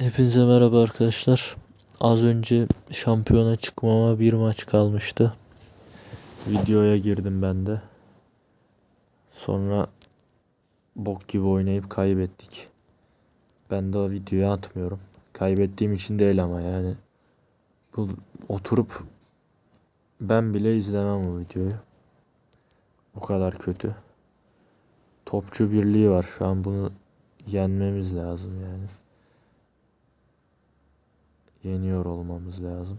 Hepinize merhaba arkadaşlar. Az önce şampiyona çıkmama bir maç kalmıştı. Videoya girdim ben de. Sonra bok gibi oynayıp kaybettik. Ben de o videoyu atmıyorum. Kaybettiğim için değil ama yani. Bu oturup ben bile izlemem bu videoyu. O kadar kötü. Topçu birliği var şu an bunu yenmemiz lazım yani. Yeniyor olmamız lazım.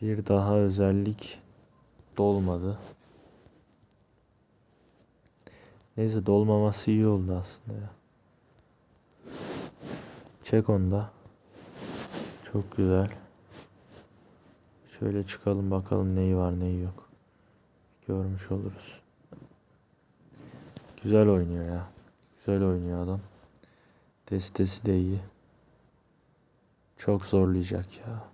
Bir daha özellik dolmadı. Neyse dolmaması iyi oldu aslında ya. Çek onda. Çok güzel. Şöyle çıkalım bakalım neyi var neyi yok. Görmüş oluruz. Güzel oynuyor ya. Güzel oynuyor adam. Destesi de iyi. Çok zorlayacak ya.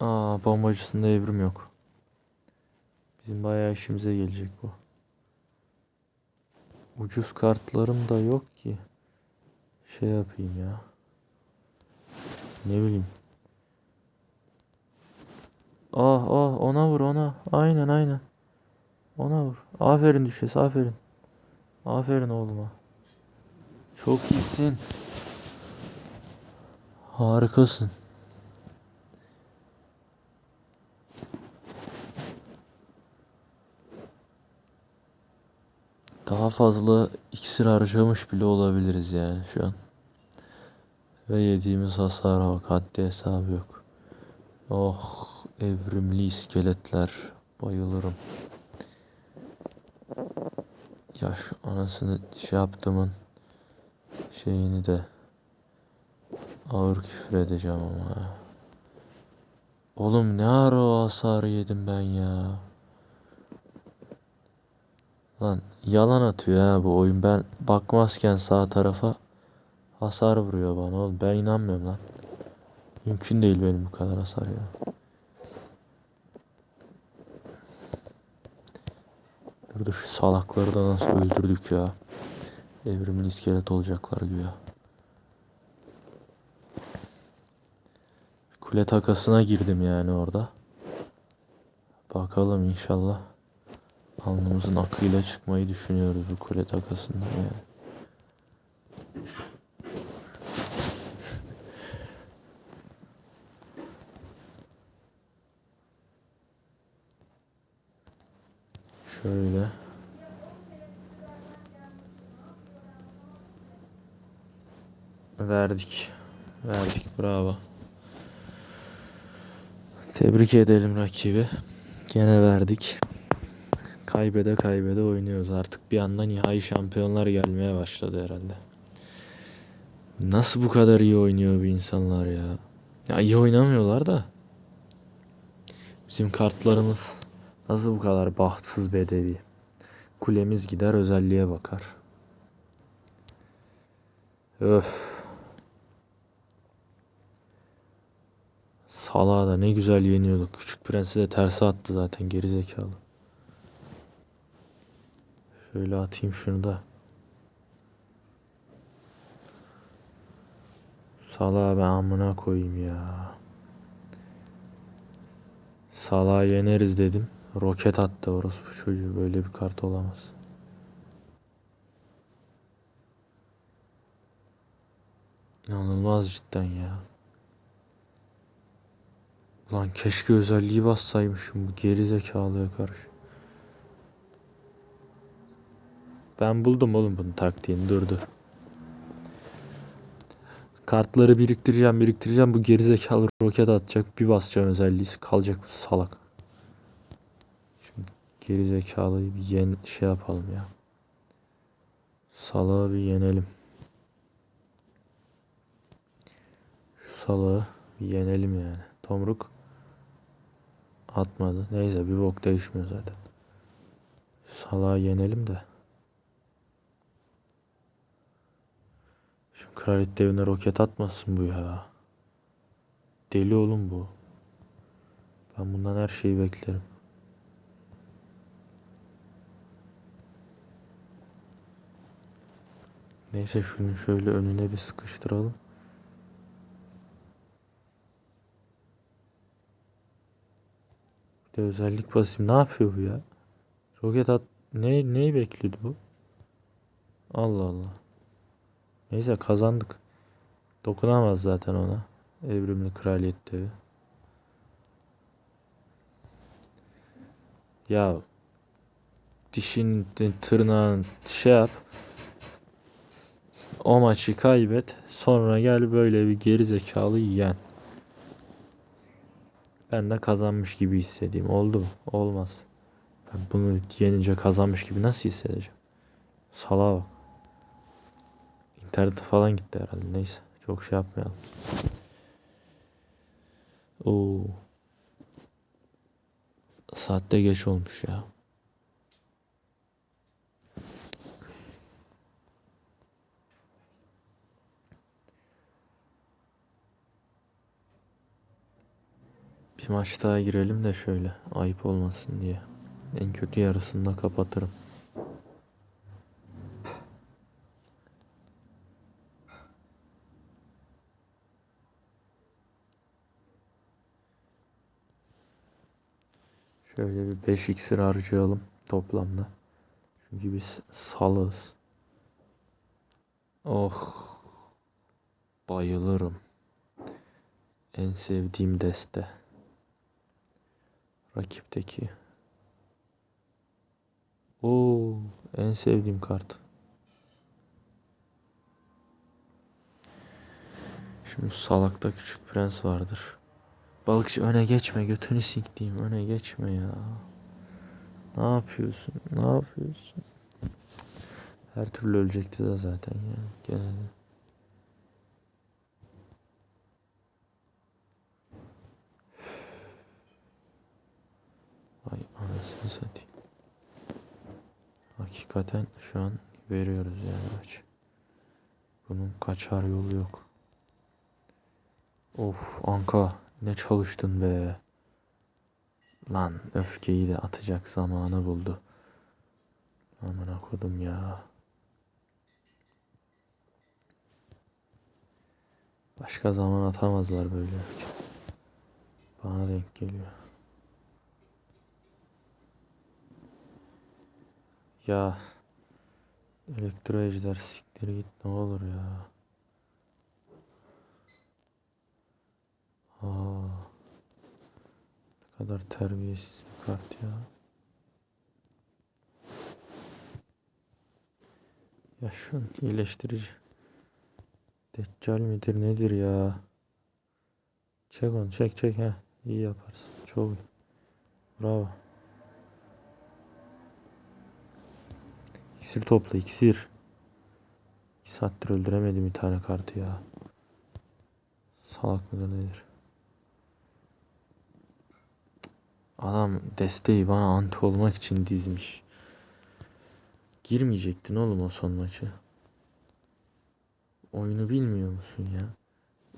Aa bombacısında evrim yok. Bizim bayağı işimize gelecek bu. Ucuz kartlarım da yok ki. Şey yapayım ya. Ne bileyim. Ah ah ona vur ona. Aynen aynen. Ona vur. Aferin düşes aferin. Aferin oğluma. Çok iyisin. Harikasın. Daha fazla iksir harcamış bile olabiliriz yani şu an. Ve yediğimiz hasara bak haddi hesabı yok. Oh evrimli iskeletler. Bayılırım. Ya şu anasını şey yaptımın şeyini de ağır küfür edeceğim ama. Oğlum ne ara o hasarı yedim ben ya. Lan yalan atıyor ha bu oyun. Ben bakmazken sağ tarafa hasar vuruyor bana oğlum. Ben inanmıyorum lan. Mümkün değil benim bu kadar hasar ya. Dur şu salakları da nasıl öldürdük ya. Evrimli iskelet olacaklar güya. Kule takasına girdim yani orada. Bakalım inşallah. Alnımızın akıyla çıkmayı düşünüyoruz bu kule takasından yani. Şöyle. Verdik. Verdik. Bravo. Tebrik edelim rakibi. Gene verdik. Kaybede kaybede oynuyoruz. Artık bir anda nihai şampiyonlar gelmeye başladı herhalde. Nasıl bu kadar iyi oynuyor bu insanlar ya? Ya iyi oynamıyorlar da. Bizim kartlarımız nasıl bu kadar bahtsız bedevi? Kulemiz gider özelliğe bakar. Öf. Salaha da ne güzel yeniyorduk. Küçük prensi de terse attı zaten geri zekalı. Şöyle atayım şunu da. Salaha ben amına koyayım ya. Salaha yeneriz dedim. Roket attı orospu çocuğu. Böyle bir kart olamaz. İnanılmaz cidden ya. Lan keşke özelliği bassaymışım bu geri zekalıya karşı. Ben buldum oğlum bunun taktiğini dur dur. Kartları biriktireceğim biriktireceğim bu gerizekalı roket atacak bir basacağım özelliği kalacak bu salak. Şimdi gerizekalıyı bir yen şey yapalım ya. Salağı bir yenelim. Şu salağı bir yenelim yani. Tomruk atmadı. Neyse bir bok değişmiyor zaten. Salağı yenelim de. Şu kraliyet devine roket atmasın bu ya. Deli oğlum bu. Ben bundan her şeyi beklerim. Neyse şunu şöyle önüne bir sıkıştıralım. Bir de özellik basayım. Ne yapıyor bu ya? Roket at... Ne, neyi bekliyordu bu? Allah Allah. Neyse kazandık. Dokunamaz zaten ona. Evrimli kraliyet devi. Ya dişin tırnağın şey yap. O maçı kaybet. Sonra gel böyle bir geri zekalı yen. Ben de kazanmış gibi hissedeyim. Oldu mu? Olmaz. Ben bunu yenince kazanmış gibi nasıl hissedeceğim? Salağa. İnternete falan gitti herhalde. Neyse. Çok şey yapmayalım. Oo. Saatte geç olmuş ya. Bir maç daha girelim de şöyle ayıp olmasın diye. En kötü yarısında kapatırım. Şöyle bir 5 iksir harcayalım toplamda. Çünkü biz salız. Oh. Bayılırım. En sevdiğim deste. Rakipteki. Oo, en sevdiğim kart. Şimdi salakta küçük prens vardır. Balıkçı öne geçme götünü siktiğim öne geçme ya. Ne yapıyorsun? Ne yapıyorsun? Her türlü ölecekti de zaten ya. Gene de. Ay anasını satayım. Hakikaten şu an veriyoruz yani maç. Bunun kaçar yolu yok. Of Anka ne çalıştın be. Lan öfkeyi de atacak zamanı buldu. Amına kodum ya. Başka zaman atamazlar böyle öfke. Bana denk geliyor. Ya elektro ejder siktir git ne olur ya. Aa, kadar terbiyesiz bir kart ya. Ya şu iyileştirici. Deccal midir nedir ya? Çek onu çek çek ha. İyi yaparsın. Çok iyi. Bravo. İksir topla iksir. 2 saattir öldüremedim bir tane kartı ya. Salak mıdır nedir? Adam desteği bana anti olmak için dizmiş. Girmeyecektin oğlum o son maçı. Oyunu bilmiyor musun ya?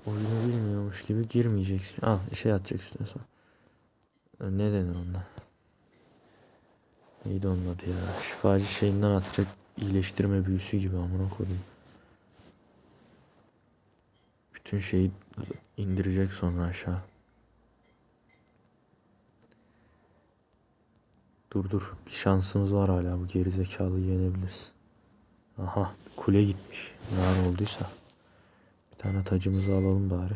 Oyunu bilmiyormuş gibi girmeyeceksin. Al şey atacak üstüne sonra. Ne denir onda? Neydi onun adı ya? Şifacı şeyinden atacak iyileştirme büyüsü gibi amına koyayım. Bütün şeyi indirecek sonra aşağı. Dur dur. Bir şansımız var hala. Bu geri zekalıyı yenebiliriz. Aha. Kule gitmiş. Ne olduysa. Bir tane tacımızı alalım bari.